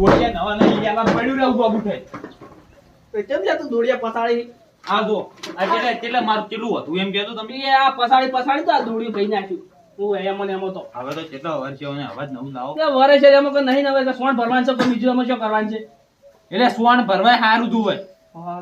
દોડિયા નવા નહીં એલા પડ્યું રહે ઊભા ઉઠે. એ કેમ લે તું દોડિયા પસાડી આ જો આ કેટલા કેટલા મારું કેટલું હતું? એમ કહેતો તમે એ આ પસાડી પસાડી તો આ દોડિયું ભાઈ નાખ્યું. તું એમ ને એમ તો હવે તો કેટલા વર્ષ છે અવાજ નવું લાવો. તે વરે છે એમાં કોઈ નહીં નવે સોણ ભરવાનું છે તો બીજું એમાં શું કરવાનું છે? એટલે સોન ભરવાય સારું તું હોય.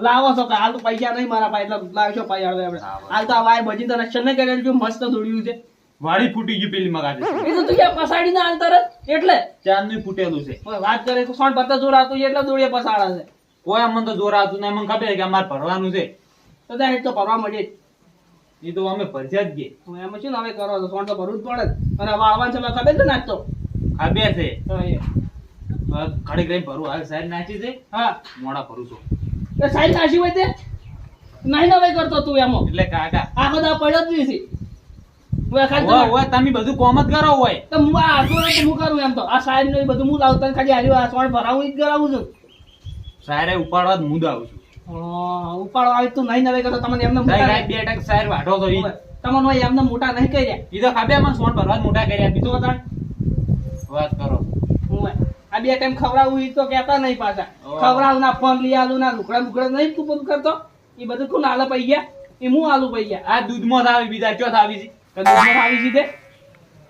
લાવો છો કે હાલ તો પૈસા નહીં મારા પાસે એટલે લાવશો પૈસા હવે. હાલ તો આ વાય ભજી તને શને કરેલું છે મસ્ત દોડ્યું છે. વાળી ફૂટી ગયું પેલી મગાતે એ તો તું પસાડી ના અંતર એટલે? ચારનું ફૂટેલું છે. વાત કરે તો સોણ ભરતા જોર આવતું એટલે દોડિયા પસાડા છે. કોઈ અમને તો જોર આવતું નહીં. મને ખબર કે અમારે ભરવાનું છે. તો હેઠ તો ભરવા મળે એ તો અમે ભરજા જ ગયે. એમાં શું ને હવે કરો તો સોણ તો ભરવું જ પડે અને હવે વાળવાનું છે ખબર છે નાખતો બે છે. ઘડી ઘડી ભરું. હવે સાહેબ નાચી છે. હા. મોડા ભરું છું. સાહેબ નાચી હોય તે? નહીં નવાઈ કરતો તું એમાં. એટલે કાકા. આ બધા પડ્યો જ નહીં હું આ ખાલી ઓય, તમારે- ઓય, તમે બધું કોમ જ કરો હોય. તો હું આ આટલું હું કરું એમ તો. આ સાઈડનું બધું હું લાવતા ખાલી હાર્યું આ સોણ ભરાવું જ કરાવું છું. સાયરે ઉપાડવા જ આવું છું. હા, આવી તું નહીં નવાઈ કરતો તમને એમને મોટા સાહેબ, બે ટક સાયર વાઢો તો તમને એમને મોટા નહીં કર્યા. ઈ તો મને ભરવા મોટા કર્યા. બીજું તો તાણ વાત કરો. હું આ બે ટાઈમ ખવડાવું એ તો કહેતા નહીં પાછા. ખવડાવું ના ફોન લઈ આલું ના લુકડા લુકડા નહીં તું બધું કરતો? એ બધું કોણ આલે પૈ ગયા? એ હું આલુ પૈ ગયા? આ દૂધમાં થાવી બીજા ક્યાં થાવી છે? તો દૂધમાં આવી સીધે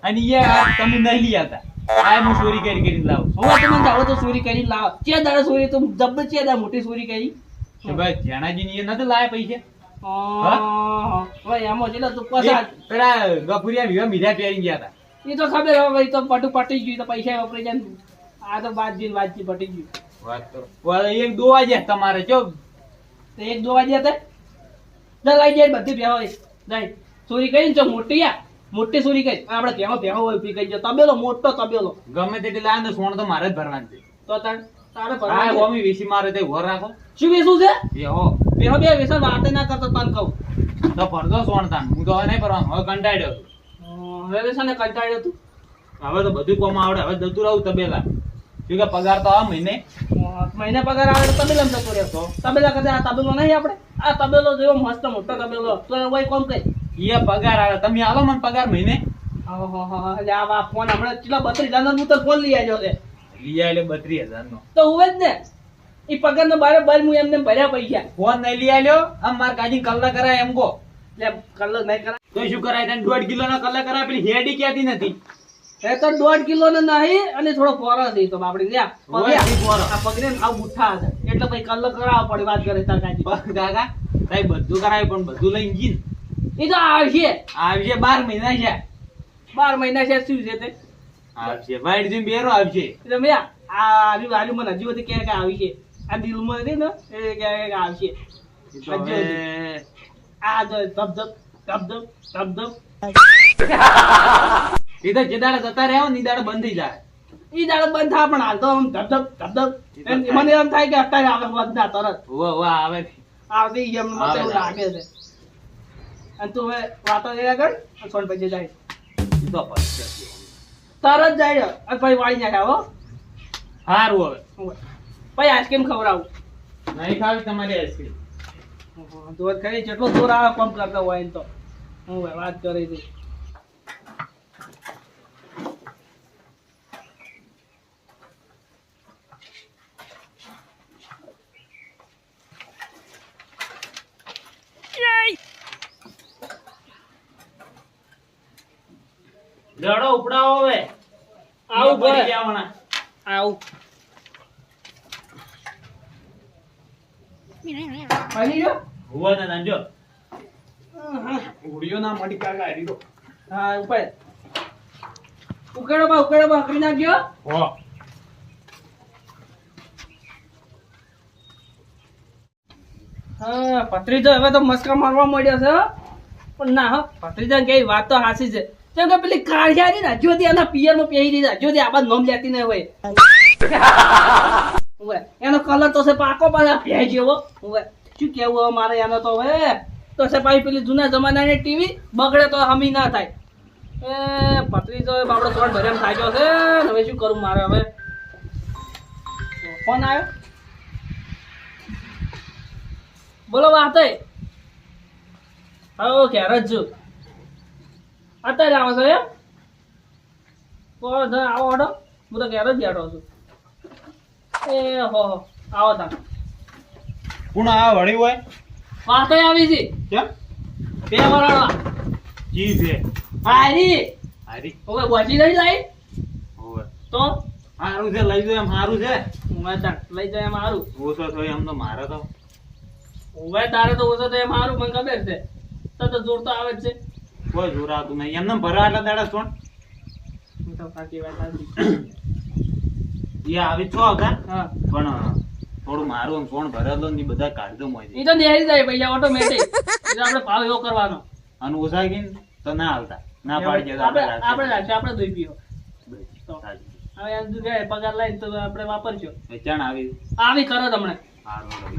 અને ઈ તમે નહીં લઈ આવતા. આ હું ચોરી કરી કરીને લાવું હવે તમે જાઓ તો ચોરી કરી લાવો. ચે દાડે ચોરી તો જબ્બ ચે દાડે મોટી ચોરી કરી. કે ભાઈ જેણાજી ને નથી લાયા પૈસા? હા હવે એમાં એટલે તું એ એ ખબર હવે ભાઈ તો પટુ પટી ગયું તો પૈસા વાપરી જાય. આ તો વાતચીત વાતચીત પટી ગયું. વાત એક દોવા જાય તમારે ચો. એક દો વાગ્યા તે જા લઈ જાય બધી ભેવાય જાય ચોરી કરી છે મોટી આ મોટી ચોરી કરી આપડે ભેહો ભેહો હોય ઊભી કરી તબેલો મોટો તબેલો ગમે તેટલી લાવે ને સોણ તો મારે જ ભરવાનું છે. તો તણ તારે ભરવા ઓમી વીસી મારે તે ઘર રાખો. શું વેચવું છે? ભેહો. ભેહો બે વેચા વાતે ના કરતો તન કહું. તો ભરજો સોણ તાન. હું તો હવે નહીં ભરવાનું હવે કંટાળ્યો હવે છે ને કંટાળ્યો તું. હવે તો બધું કોમ આવડે. હવે જતું રહું તબેલા. કે પગાર તો આ મહિને? મહિને પગાર આવે તો તબેલા જતો રહેતો તબેલા કદાચ આ તબેલો નહીં આપણે? આ તબેલો જેવો મસ્ત મોટો તબેલો. તો વય કોમ કઈ? એ પગાર આવે. તમે આલો મને પગાર મહિને. આહોહોહો, એટલે આ ફોન હમણાં કેટલા બત્રીસ હજાર હું તો ફોન લઈ આવ્યો છે. લઈ આલે બત્રીસ હજાર નો તો હું જ ને. એ પગાર નો બારે બાર હું એમને ભર્યા પૈસા. ફોન નહીં લઈ આવ્યો આમ માર કાજી કલ્લા કરાય એમ કો એટલે કલર નહીં કરાય. તો શું કરાય? તને દોઢ કિલો ના કલ્લા કરાય પેલી હેડી ક્યાંથી નથી. એ તો દોઢ કિલો ને નહીં અને થોડો ફોરો છે તો બાપડી. લ્યા આ પગને આવ બુઠ્ઠા હતા એટલે પછી કલર કરાવવા પડે વાત કરે તાર કાજી કાકા તાઈ બધું કરાય પણ બધું લઈને જી એ તો આવશે. આવશે બાર મહિના છે. બાર મહિના છે શું છે તે? આવશે. વાઈટ જીમ બેરો આવશે. એટલે મેં આ આવ્યું આવ્યું મને હજી બધી ક્યાં ક્યાં આવી છે આ દિલમાં હતી ને એ ક્યાં ક્યાં આવશે. આ જો ધબ ધબ ધબ ધબ ધબ ધબ ઈ તો જે દાડે જતા રહ્યા ને દાડે બંધ થઈ જાય. ઈ દાડો બંધ થાય પણ હાલ તો આમ ધબ ધબ ધબ મને એમ થાય કે અત્યારે આવે બંધ થાય તરત. વાહ વાહ આવે. આવતી એમ આવે. લાગે છે. અને તું હવે વાતો કર્યા આગળ અને સોન પછી જાય તરત જાય અને પછી વાળી નાખે હો. સારું હવે. પછી આઈસ્ક્રીમ ખવડાવું. નહીં ખાવી તમારી આઈસ્ક્રીમ દોર ખરી જેટલો દૂર આવે પંપ કરતો હોય તો. હું વાત કરી હતી લડો ઉપડાવો હવે. આવું પડી. ગયા હમણાં. આવું. પડી ગયો ઉવા ના નાંજો ઉડિયો ના મડી કાકા આડી દો. હા ઉપર. ઉકેડો બા ઉકેડો બા કરી નાખ્યો હો. હા પત્રીજો હવે તો મસ્કા મારવા મળ્યો છે પણ ના હો. પત્રીજા કઈ વાત તો હાસી છે. કેમ કે પેલી કાઢ્યા ને હજી એના પિયરમાં પહેરી દીધા હજુ આ નોમ લેતી નહીં હોય. એનો કલર તો છે પાકો પાછા ભેજ જેવો. હોય. શું કેવું હવે મારે એનો તો હવે તો છે પાછી પેલી જૂના જમાનાની ટીવી બગડે તો હમી ના થાય. એ પતરી તો બાપડો સોળ ભરેમ થાક્યો છે. હવે શું કરું મારે હવે? ફોન આવ્યો? બોલો વાત. હવે ઘેર જ છું. અત્યારે આવો છો એમ? આવો હડો. હું તો ઘેર જ બેઠો છું. એ હો હો. આવો તા કોણ આ વળી હોય? વાતે આવી છે. કેમ? બે વરાળા. જી છે હારી. હારી. ઓવે બોજી નહીં લાઈ? ઓવે તો? હારું છે લઈ જો એમ હારું છે. હું તાર લઈ જાય એમ હારું. ઓછો થયો એમ તો મારે તો. ઓવે તારે તો ઓછો તો એમ હારું મને ખબર છે. તો તો જોર તો આવે જ છે. કોઈ જોરાતું નહીં. એમને ભરા એટલા દાડા સોણ તો સાચી વાત સાચી. એ આવી છો હા. પણ થોડું મારું કોણ ભરેલો ને બધા કાઢજો મોય એ તો નેહરી જાય પૈસા ઓટોમેટિક એટલે આપણે ભાવ એવો કરવાનો. અને ગઈ તો ના આવતા ના પાડી દે આપણે આપણે રાખશે આપણે દોઈ પીઓ હવે જો જાય પગાર લઈને તો આપણે વાપરજો વેચાણ આવી. આવી કરો તમને. હારું હું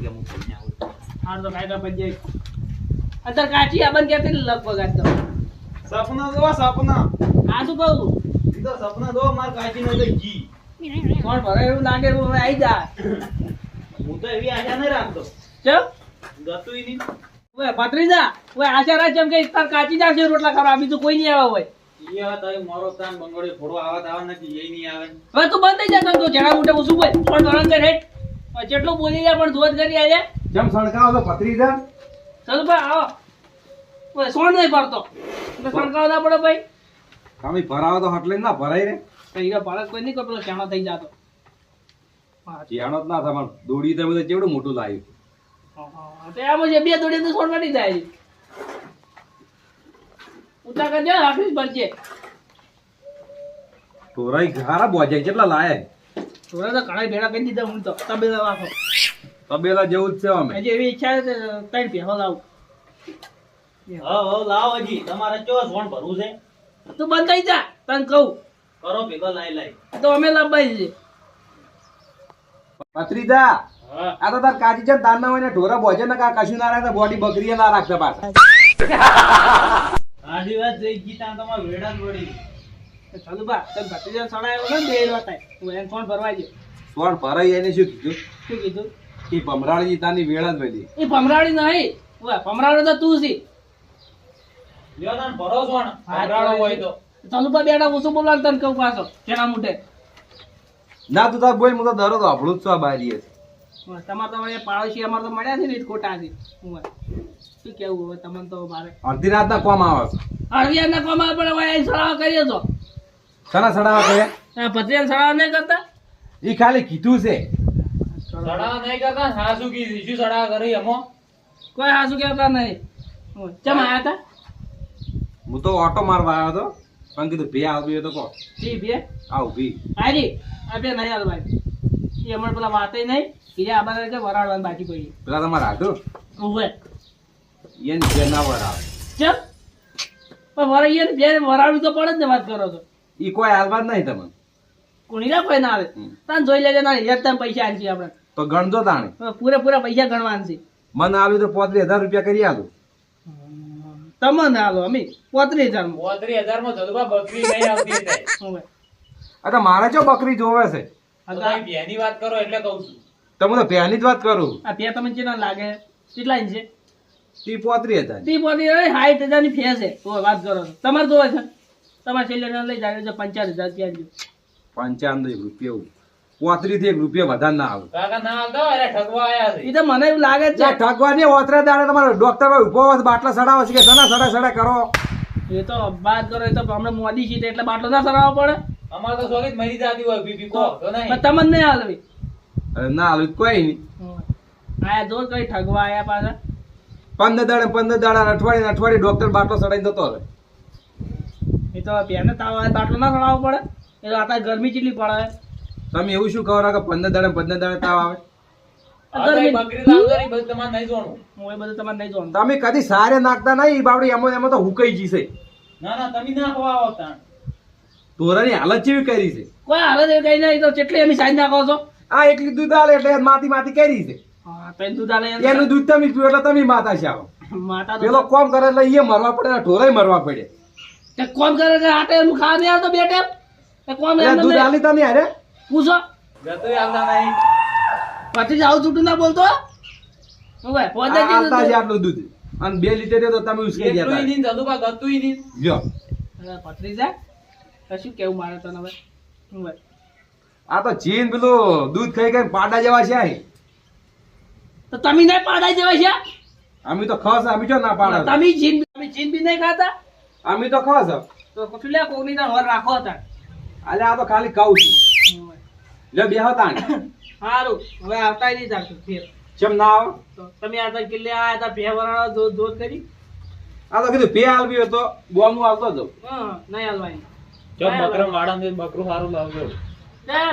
આવું તો કાયદા પડી જાય. અત્યારે કાચી આબન ક્યાંથી લગભગ આજ તો? સપના દો સપના. આ શું કહું? ઈ તો સપના દો માર કાચી નો ઘી. કોણ ભરે એવું લાગે હું આવી જા. હું તો એવી આશા નહીં રાખતો. ચમ? ગતું ઈ નહીં. ઓય ભત્રીજા ઓય આશા રાખ જેમ કે તાર કાચી જાશે રોટલા ખાવા બીજું કોઈ નહીં આવે હોય ઈ હવે તારી મોરો તાન બંગડી થોડો આવત આવે નથી એ નહીં આવે. હવે તું બંધ થઈ જા તો જણા મોટે ઉસું પણ ધોરણ કર હેઠ જેટલું બોલી જાય પણ ધોધ કરી આજે જેમ સણકાવો તો ભત્રીજા. ચાલ ભાઈ આવો. ઓય સોણ નહીં પડતો. એટલે સણકાવ ના પડે ભાઈ. તમે ભરાવો તો હટલે ના ભરાય રે. કઈ બાળક કોઈ નહીં પેલો શાણો થઈ જતો. હા, જ ના તમારે દોડી તમે તો કેવડું મોટું લાવ્યું તો આમ જ બે દોડી તો સોણ મટી જાય ઉતા કરજો રાખવી પડશે ઢોરાઈ ઘારા બોજે કેટલા લાયા? થોડા તો ઘણા ભેડા કરી દીધા હું તો તબેલા રાખો. તબેલા જેવું જ છે અમે. જેવી એવી ઈચ્છા છે તો ત્રણ ભેહો લાવું. હા હા હજી. તમારે ચો સોણ ભરવું છે? તું બંધ થઈ જા તને કહું. કરો ભેગો લાઈ લાઈ. તો અમે લાવવાય છે. ભત્રીજા હા. આ તો તાર કાચી છે ને ના હોય ને ઢોરા બોજે ને કા કશું ના રાખતા બોડી બકરીએ ના રાખતા પાછા. આજી વાત જઈ ગીતા તમારે વેડા જ વળી. ચાલુ બા તને ભત્રીજા સડાયો ને બે વાત થાય. હું એને ફોન ભરવા છે સોણ ભરાઈ એને શું કીધું? શું કીધું? કે ભમરાળી તાની વેળા જ વધી એ ભમરાડી નહીં. ઓય ભમરાડો તો તું છી. લ્યો તાન ભરો સોણ હોય તો. ચાલુ બા બેટા ઓછું કહું પાછો જેના મુટે ના તું તાર બોલ હું તો દરરોજ આપણું જ છો આ બારીએ ઓય, તમારે તો વળી પાડોશી અમારે તો મળ્યા છે ને છે ઓય. શું કેવું હવે તમને તો મારે અડધી રાત ના કોમ આવે છે. અળવિયા ના કમાલ પડે ભાઈ અહીં સડાવા કરીએ તો. સણા સડાવા કર્યા ભત્રીજા સડાવા નહીં કરતા? એ ખાલી કીધું છે. સડા નહીં કરતા સાસુ કીધી શું સડા કરી અમો? કોઈ હાસુ કહેતા નહીં. ચમ આયા તા હું તો ઓટો મારવા આવ્યો હતો. પણ કીધું ભે આવતું તો કહો. જી ભે આવ ભી. હારી આ બે નહીં હાલ ભાઈ. એ હમણાં પેલા વાતે નહીં. બીજા આ કે વરાળવાનું બાકી પડી પેલા તમારે હાટો? ઉભે એને જેના ના વરાવે ચમ. પણ વરા ને બે વરાળું તો પડે જ ને વાત કરો છો ઈ કોઈ હાલવા જ નહીં તમને. કોણી ના કોઈ ના આવે. તાન જોઈ લેજે ના યાર તમે પૈસા આલશી આપણે તો ગણજો તાણે. પૂરેપૂરા પૈસા ગણવાના છે. મને આવ્યું તો પોત્રીસ હજાર રૂપિયા કરી આલું. તમને હાલો અમે પોત્રીસ હજાર પોત્રીસ હજારમાં જલવા બકરી નહીં આવતી અરે મારે જો બકરી જોવે છે. બેની વાત કરો એટલે કહું છું. તમે તો ભેની જ વાત કરું. આ પે તમને કેટલા લાગે? કેટલા ઇંચ છે? તી પોત્રીસ હજાર. તી પોત્રીસ સાઠ હજારની ફેસ છે. તો વાત કરો. તમારે જોવે છે? તમારે છેલ્લે લઈ જાય છે પંચાવન હજાર ત્યાં પંચાવન રૂપિયા પોત્રીસથી એક રૂપિયા વધારે ના આવે. કાકા ના આવતા હોય ઠગવા આયા છે. એ તો મને એવું લાગે છે. ઠગવા ને ઓતરા દાડે તમારો ડોક્ટર ભાઈ ઊભો હોય બાટલા સડાવો છે કે સડા સડા સડા કરો. એ તો વાત કરો એ તો હમણાં મોદી છે એટલે બાટલો ના સરાવવો પડે. અમારે તો સોગીત મરી જાતી હોય બીબી કો તો નહીં. તમને નહીં હાલવી. ના હાલું કોઈ નહીં. આયા જો કઈ ઠગવા આયા પાછા. પંદર દાડે પંદર દાડા અઠવાડિયે અઠવાડિયે ડોક્ટર બાટલો સડાઈને જતો રહે. એ તો બેને તાવ બાટલો ના સડાવવો પડે. એ તો અત્યારે ગરમી ચીલી પડે. તમે એવું શું કહો કે પંદર દાડે પંદર દાડે તાવ આવે? આ તો એ બકરી લાવ કરી બધું તમારે નહીં જોવાનું. હું એ બધું તમારે નહીં જોવાનું. તમે કદી સારે નાખતા નહીં બાવડી એમાં એમાં તો હુકાઈ જશે. ના ના તમે ના આવતા તોરાની હાલત જેવી કરી છે. કોઈ હાલત એવી કઈ નહીં તો કેટલી એની સાઈડ નાખો છો. આ એકલી દૂધ આલે એટલે માતી માતી કરી છે. હા તો એ દૂધ આલે એનું દૂધ તમે પીવો એટલે તમે માતા છે આવો. પેલો કોમ કરે એટલે એ મરવા પડે ઢોરાય મરવા પડે. તે કોમ કરે કે આટે એનું ખાવા નહીં આવતો બે ટેપ કોમ દૂધ આલી તમે અરે પૂછો. જતું આવતા નહીં. પછી છૂટું ના બોલતો? પોતે. આટલું દૂધ અને બે લીટર તો તમે ઉસકી ગયા એકલુંય હતા. નહીં જલુબા ગતુંય નહીં જો અરે ભત્રીજા કશું કેવું મારે તને હવે? હું આ તો ચીન પેલું દૂધ ખાઈ ખાઈ પાડા જેવા છે અહીં. તો તમે નહીં પાડા જેવા છે? અમે તો ખસ અમે જો ના પાડા? તમે ચીન તમે ચીન બી નહીં ખાતા? અમે તો ખસ. તો કશું લે કોકની ના વર રાખો હતા અલે આ તો ખાલી કહું છું. લે બેહો તાણ. સારું હવે આવતા નહીં જાતું ફેર. ચમ ના આવો? તમે આ તો કિલ્લે આયા હતા બે વરાળા દોધ દોધ કરી. આ તો કીધું પે આલવી તો બોમનું આવતો હતો હા નહીં હાલવાની જો બકરા વાળા બકરું સારું લાવજો.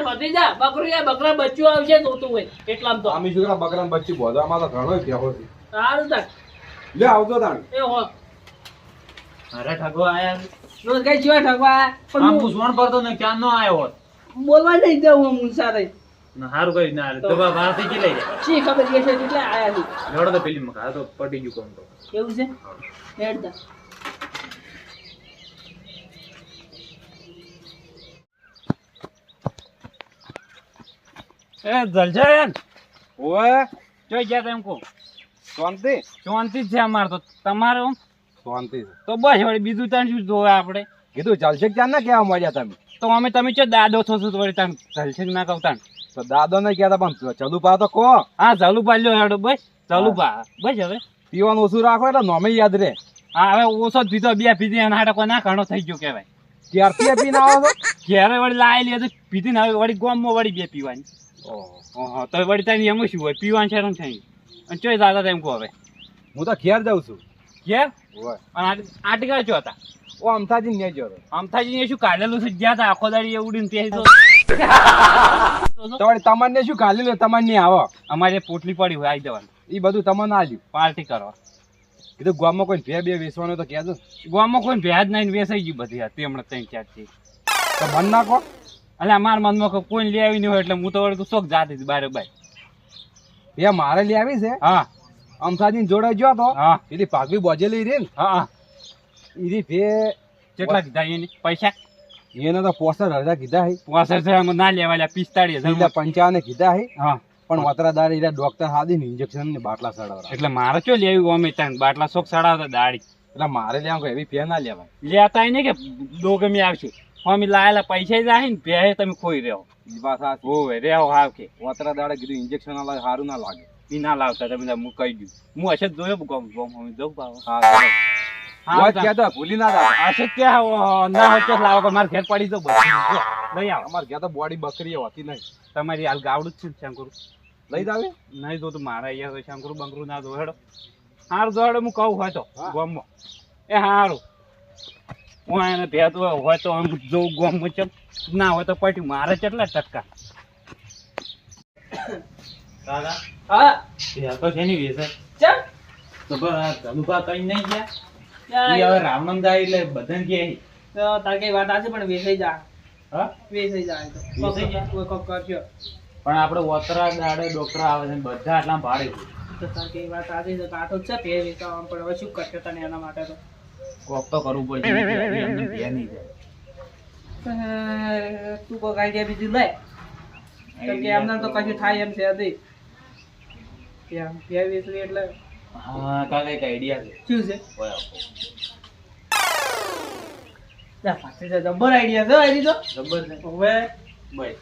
ભત્રીજા બકરું બકરા બચ્ચું આવશે જોતું હોય એટલામાં તો. અમે છોકરા બકરાને બચ્ચી બોધવામાં તો ઘણો બેહો છે. સારું લે આવતો તાણ. એ હો. અરે ઠગવા આયા રોજ કઈ જીવા ઠગવા પણ પૂછવાનું પડતો ને ક્યાં નો આવ્યો હોત? બોલવા નહીં દઉં હું ના હારું કઈ ના. તો બહારથી કે લઈ જાય શી ખબર છે છે એટલે આયા છે? જોડો તો પેલી મકા આ તો પટી ગયું કોમ તો. એવું છે? હેડ તા એ જલજન ઓય જોઈ ગયા તેમ કો શાંતિ? શાંતિ જ છે અમારે તો. તમારો શાંતિ તો બસ વળી બીજું તાણ શું જોવે આપણે? કીધું ચાલશે ક્યાં ના કેવા મળ્યા તમે? તો અમે તમે ચો દાદો છો શું વળી તાન ચાલશે ના કહું તો દાદો ને કહેતા પણ ચલુપા તો કહો. હા ચલુપા લ્યો હેડો બસ. ચલુપા બસ હવે. પીવાનું ઓછું રાખો એટલે નોમે યાદ રહે. હા હવે ઓછો જ પીધો બે પીધી એના હાટે ના ઘણો થઈ ગયો કહેવાય. ક્યારથી પી ના આવો ક્યારે વળી લાયેલી હતી પીધી ને હવે વળી ગોમમાં વળી બે પીવાની. ઓહો. તો વળી તારી એમ શું હોય? પીવાનું છે થઈ. અને ચોય દાદા તેમ કહો હવે. હું તો ઘેર જાઉં છું. ઘેર? અને આટ- આટકા ચો હતા? ઓ અમથાજી ને જોરો અમથાજી ને શું કાઢેલું છે? જ્યાં આખો દાડી ઉડીને તે તો તમને શું કાઢેલું? લે તમને નહીં આવો. અમારે પોટલી પડી હોય આવી જવાનું. એ બધું તમને આલ્યું પાર્ટી કરવા. કીધું ગામમાં કોઈ ભે બે વેચવાનું તો કહેજો ગામમાં કોઈ ભેજ નહીં વેસાઈ ગયું બધી હતી હમણાં ત્રણ ચારથી. તો મન નાખો. એટલે અમારા મનમાં કોઈ કોઈ લઈ આવી નહીં હોય એટલે હું તો વળી શોખ જાતી હતી બારે બાય. એ મારે લઈ આવી છે? હા. અમથાજી જોડે ગયો તો? હા. એની પાકવી બોજેલી રહી ને? હા. હા ભે કેટલા કીધા એની? પૈસા? એને તો પોસઠ હજાર કીધા હે. પોસઠ છે ના લેવા પિસ્તાળીસ એટલે હજાર પંચાવન કીધા હે. હા. પણ વતરાદાર એટલે ડોક્ટર હાદી ને ઇન્જેક્શન ને બાટલા ચડાવરા એટલે મારે ચો લેવી ત્રણ બાટલા શોખ સડાવતા દાડી. એટલે મારે લેવા એવી ના લેવાય. લેતા ને કે દો ગમે આવશે? અમે લાયેલા પૈસા જ ને બે તમે ખોઈ રહ્યો ઈ ઓવે રેહો હાવ કે. વતરાદારે કીધું ઇન્જેક્શન લાગે સારું ના લાગે. ઈ ના લાવતા તમે હું કહી દઉં. હું હશે જોયો ગમ ગમ અમે જવું હા વાત કહેતો ભૂલી ના હોય તો લાવો મારે ઘેર પડી તો બધું. જો, લઈ આવો. અમારે ઘેર તો બોડી બકરી હોતી નહીં. તમારી હાલ ગાવડું જ છે ને શંકરું. લઈ જાવે નહીં તો મારા અહીંયા તો શંકરું બંકરું ના જો હેડો હારું હું કહું હોય તો હા. ગોમમાં. એ હારું. હું એને ભેદ હોય તો હું જોઉં ગોમમાં ચલ ના હોય તો પટ્યું મારે કેટલા ટકા? દાદા હા. તો છે ની વેસે ચલ તો આ કઈ નહીં ગયા? ઈ હવે રામનંદ જાય એટલે બધન કે તો તાર કઈ વાત આજે પણ વેસાઈ જા. હા? વેસાઈ જાય તો? કોઈ કોક કરજો. પણ આપણે વતરા દાડે ડોક્ટર આવે છે બધા આટલા ભાડે તો તાર કઈ વાત આજે તો જ છે પે વેચાવા પણ હવે શું કરશે તને એના માટે તો? કોક તો કરવું પડશે એમને બે નહીં જાય. તું કોક આઈડિયા બીજું લે. તો કે એમને તો કશું થાય એમ છે નહીં. ત્યાં ત્યાં વેચવી એટલે હા કાલે એક આઈડિયા છે. શું છે? જબ્બર આઈડિયા છે આઈડી તો. જબર છે. હવે બસ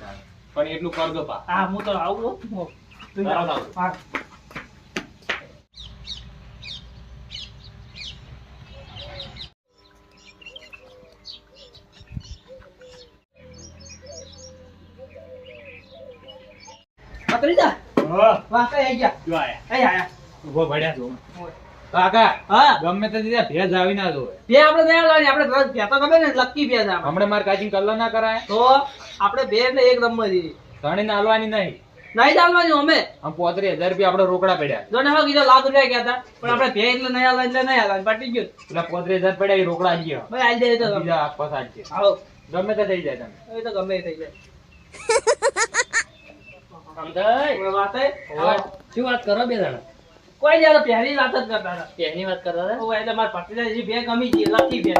પણ એટલું કરજો પા. હા હું તો આવું હો. તું. બરાબર. હા. પકડી જા વાહ કઈ આઈ ગયા? જો આયા. આયા? ઊભો પડ્યા છો. કાકા હા. ગમે તે દીધા ભેજ આવી ના જોવે. બે આપણે નયા લાવી આપણે તરત ભે તો ગમે ને લક્કી ભેજ આપણે. હમણે માર કાચિંગ કલર ના કરાય? તો આપણે બે એટલે એક નંબર છે ધણી ને હાલવાની નહીં. નહીં ચાલવાની અમે. આમ પોત્રીસ હજાર રૂપિયા આપણે રોકડા પડ્યા. જો ને કીધું લાખ રૂપિયા ગયા હતા. પણ આપણે ભે એટલે નહીં હાલવા એટલે નહીં હાલવા પટી ગયું. એટલે પોત્રીસ હજાર પડ્યા એ રોકડા આવી ગયો. ભાઈ આવી જાય તો. બીજા સાચે આવો ગમે તે થઈ જાય તમે એ તો ગમે થઈ જાય. સમજાય? વાત શું વાત કરો બે જણા કોઈ નહીં પહેલી વાત જ કરતા હતા. પહેલી વાત કરતા હતા? એટલે મારા ભત્રીજાની બે ગમી ગઈ લકી બે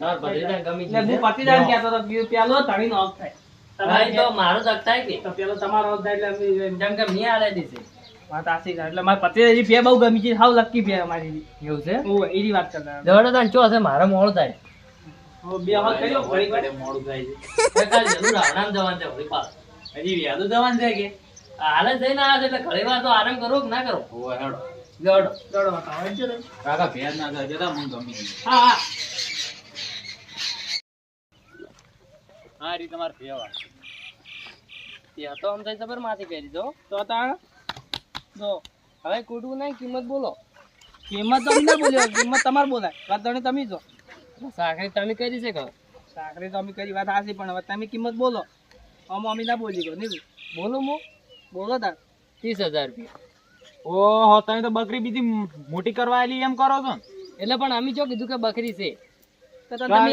તાર ભત્રીજાને ગમી ગઈ હું ભત્રીજાને કહેતો હતો કે પેલો ધણીનો હક થાય. હા, તમારે એ તો મારો જ હક થાય કે. તો પેલો તમારો હક થાય એટલે જેમ કે મેં આલે દીધી વાત આશી એટલે મારા ભત્રીજાની બે બહુ ગમી છે હાવ લકી બે અમારી. એવું છે? ઓય, એની વાત કરતા. દોડો તાન ચો છે મારે મોડું થાય. બે હાલ કર્યો ઘડી મોડું થાય જરૂર જવાનું છે વળી પાછું. હજી વ્યાજુ જવાનું છે કે? હાલ જઈને આવ્યા એટલે ઘણી વાર તો આરામ કરો કે ના કરો હોવે હેડો. દોડો. દોડો બતાવો, છે કાકા ભેર ના થાય જતા મને ગમી હા હા. રી રીતે તમારે ભેવા ત્યાં તો આમ થઈ જબર માથી કરી દો. તો તા જો હવે કૂટવું નહીં કિંમત બોલો. કિંમત તો અમને બોલ્યો કિંમત તમારે બોલાય. વાત તો તમે જો. સાખરી તમે કરી છે કહો સાકરી તો અમે કરી વાત હાસી પણ હવે તમે કિંમત બોલો. આમ અમે ના બોલી ગયો નહીં બોલો? મો બોલો તાર. ત્રીસ હજાર રૂપિયા. ઓહો તમે તો બકરી બીજી મોટી કરવા આવેલી એમ કરો છો? એટલે પણ અમે જો કીધું કે બકરી છે. તો તો તમે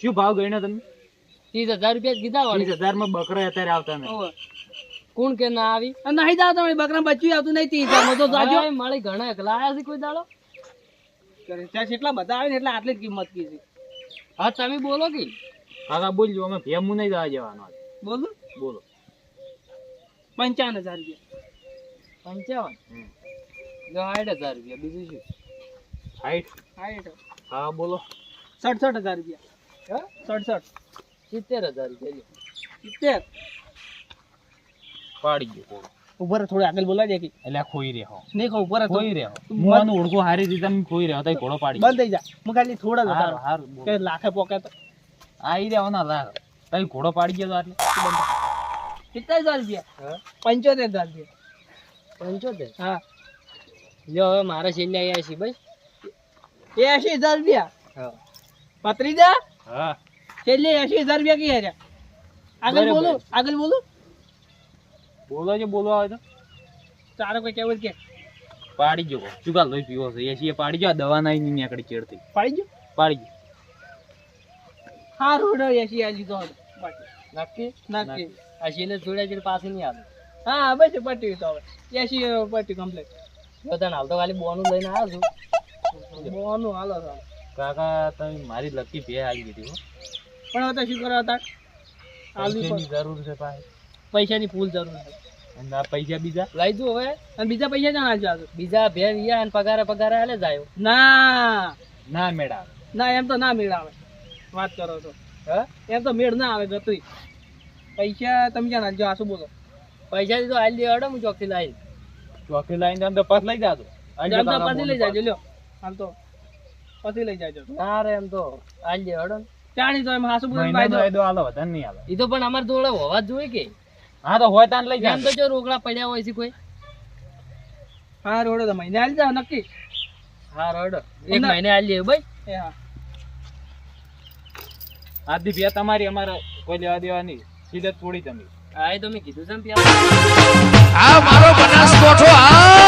શું ભાવ ગણ્યો તમે ત્રીસ હજાર રૂપિયા કીધા ત્રીસ હજારમાં બકરા અત્યારે આવતા નથી. કોણ કે ના આવી? નહીં જાવ તમે બકરા બચ્યું આવતું નહીં ત્રીસ હજાર તો જાજો. મારી ઘણા એકલા આવ્યા છે કોઈ દાડો? ત્યાં એટલા બધા આવે ને એટલે આટલી જ કિંમત કીધી હા તમે બોલો કે. કાકા બોલજો અમે ભેમું નહીં જવા જવાનો. બોલો. બોલો. પંચાવન હજાર રૂપિયા. પંચાવન? સાઠ હજાર રૂપિયા બીજું શું? હાઈટ? હા હા બોલો. સડસઠ હજાર રૂપિયા. હા? સડસઠ. સિત્તેર હજાર રૂપિયા સિત્તેર. પાડી ગયો ઉપર થોડું આગળ બોલા દે કે એટલે ખોઈ રહ્યો. નહીં ખો ઉપર ખોઈ રહ્યો. હું આનું ઓળખું હારી દીધા તમે ખોઈ રહ્યો તઈ ઘોડો પાડી બંધ થઈ જા. હું ખાલી થોડા જ હારું, હારું. કે લાખે પોકે તો. આઈ રહ્યો ના લાગ તઈ ઘોડો પાડી ગયો તો આટલે. કેટલા હજાર રૂપિયા પંચોતેર હજાર રૂપિયા પંચોતેર હા જો હવે મારે છેલ્લે આવ્યા છે ભાઈ એસી હજાર રૂપિયા હા દે હા છેલ્લે એસી હજાર રૂપિયા કી હજાર આગળ બોલો આગળ બોલો બોલો જો બોલો આવે તો તારે કોઈ કેવું કે પાડી જો ચુકા કાલ લોહી પીવો છે એસી એ પાડી જો આ દવા નાઈ ની નીકળી ચેડતી પાડી જો પાડી જો હા રોડ એસી આ લીધો બાકી નક્કી નક્કી આ જોડે જોડે પાસે નહીં આવે. હા બસ પટ્ટી તો હવે. એસી પટ્ટી કમ્પ્લીટ જો તને હાલ તો ખાલી બોનું લઈને આવ્યો છું. બોનું હાલો તો. કાકા તમે મારી લકી ભે આવી ગઈ હો. પણ હવે તો શું કરવા હતા? આલવી જરૂર છે ભાઈ. પૈસાની ફૂલ જરૂર છે. અને પૈસા બીજા? લઈ દઉં હવે. અને બીજા પૈસા બીજા બે વીયા અને પગારે પગારે હાલે જાય ના. ના મેળા. ના એમ તો ના મેળ આવે વાત કરો તો. હા? એમ તો મેળ ના આવે ગતુંય પૈસા તમે ક્યાં નાખજો આ બોલો? પૈસા તો હાલ દે અડો હું ચોકથી લાવી ચોકથી લાઈને તો પાસ લઈ જાજો. પછી લઈ જાજો લ્યો. હાલ તો પછી લઈ જાજો. ના રે એમ તો હાલ દે અડો ચાણી તો એમ હાસુ બોલો મહિનાનો વાયદો વધારે નહીં આલો. એ તો પણ અમારે જોડે હોવા જોઈએ કે? હા તો હોય તાન લઈ એમ તો જો રોકડા પડ્યા હોય છે કોઈ. હા રોડે તો મહિને હાલ જાઓ નક્કી? હા રડો એક. મહિને હાલ દે ભાઈ. હા. આધી ભે તમારી અમારે કોઈ લેવા દેવા નહીં સીધે થોડી તમે. હા એ તો મેં કીધું છે આ મારો બનાસકોઠો આ